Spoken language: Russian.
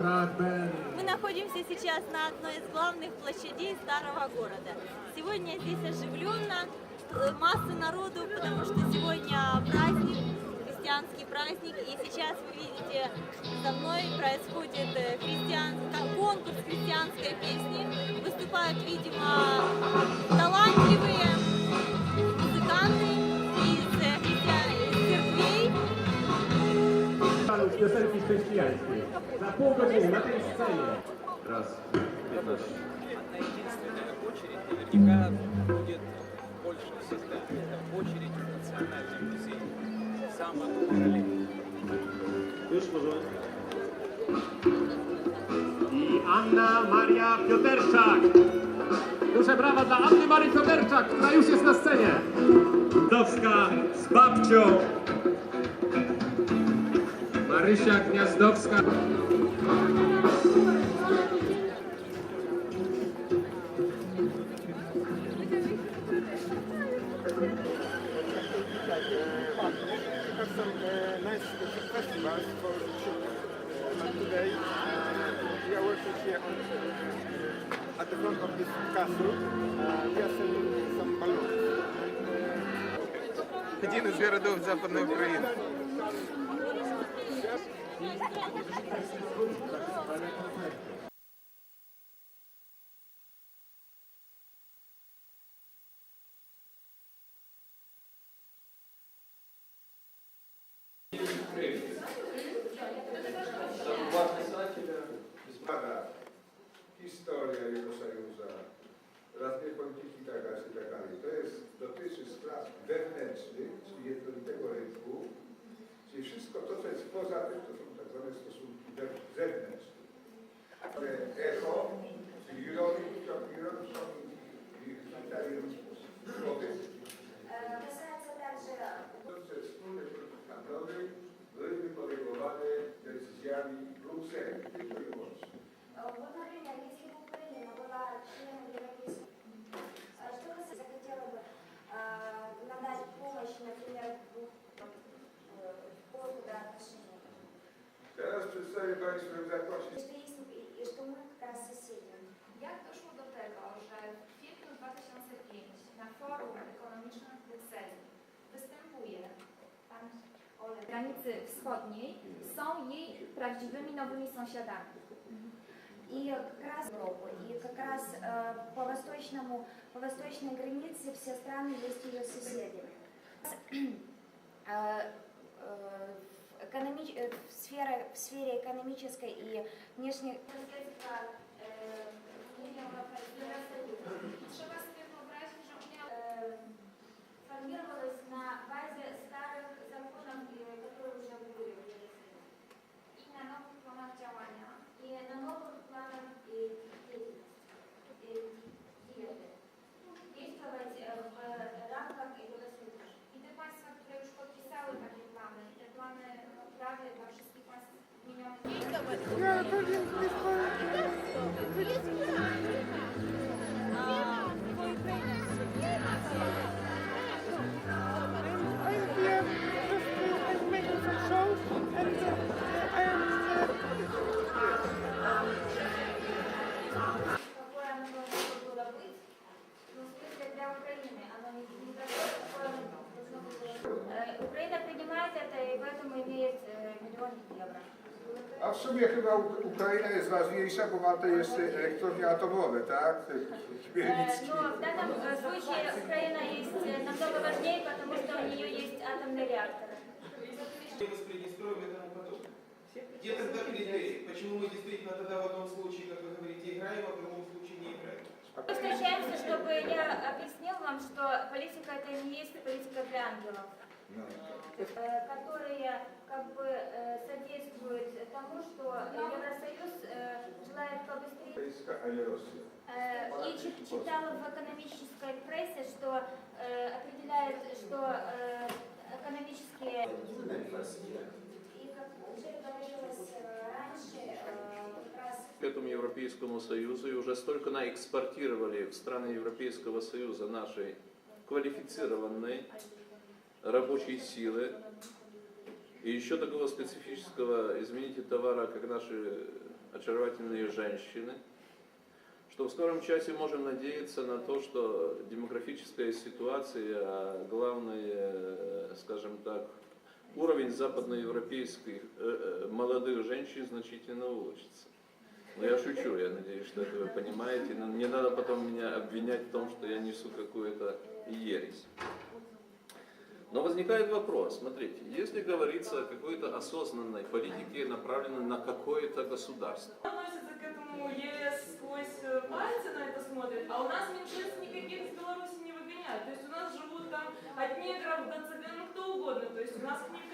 Мы находимся сейчас на одной из главных площадей старого города. Сегодня здесь оживленно, э, массы народу, потому что сегодня праздник, христианский праздник, и сейчас вы видите, за мной происходит э, христиан... конкурс христианской песни. Выступают, видимо, талантливые музыканты piosenki chrześcijańskiej. Za pół godziny na tej scenie. Раз, 15. Одна единственная очередь наверняка будет больше всегда. Это очередь в Национальный музей. Замок королевы. Już w porządku. I Anna Maria Pioterczak. Duże brawa dla Anny Marii Pioterczak, która już jest na scenie. Gniazdowska z babcią. uh. Uh, some balloons. Один из городов Западной Украины. Thank you. Например, если бы Украина была членом Европейского что касается, захотела бы надать помощь, например, в поводу отношений. Teraz przedstawię Państwu что мы как соседи. Jak doszło do tego, że w kwietniu 2005 na forum ekonomicznym w granicy wschodniej są jej prawdziwymi nowymi sąsiadami. И как раз и как раз э, по восточному, по восточной границе все страны есть ее соседи. Экономич- в сфере, в сфере экономической и внешней dla wszystkich państw wymienionych A w sumie chyba Uk- Ukraina jest ważniejsza, bo ma te jeszcze elektrownie atomowe, tak? Chmielnicki. Но в данном случае Украина есть намного важнее, потому что у нее есть атомные реакторы. Мы с Приднестровьем и тому подобное. Где тогда критерий? Почему мы действительно тогда в одном случае, как вы говорите, играем, а в другом случае не играем? Мы встречаемся, чтобы я объяснил вам, что политика это не есть политика для ангелов. Которые как бы содействуют тому, что Евросоюз э, желает побыстрее. Э, И чит- читала в экономической прессе, что э, определяет, что э, экономические... И как уже говорилось э, раньше, э, как раз К этому Европейскому Союзу и уже столько наэкспортировали в страны Европейского Союза нашей квалифицированной рабочей силы. И еще такого специфического, извините, товара, как наши очаровательные женщины, что в скором часе можем надеяться на то, что демографическая ситуация, а главное, э, скажем так, уровень западноевропейских э, э, молодых женщин значительно улучшится. Но я шучу, я надеюсь, что это вы понимаете. Но не надо потом меня обвинять в том, что я несу какую-то ересь. Но возникает вопрос, смотрите, если говорится о какой-то осознанной политике, направленной на какое-то государство, относятся к этому ЕС сквозь э, пальцы на это смотрят, а у нас меньшинств никаких из Беларуси не выгоняют. То есть у нас живут там от негров до цыган, ну кто угодно. То есть у нас к ним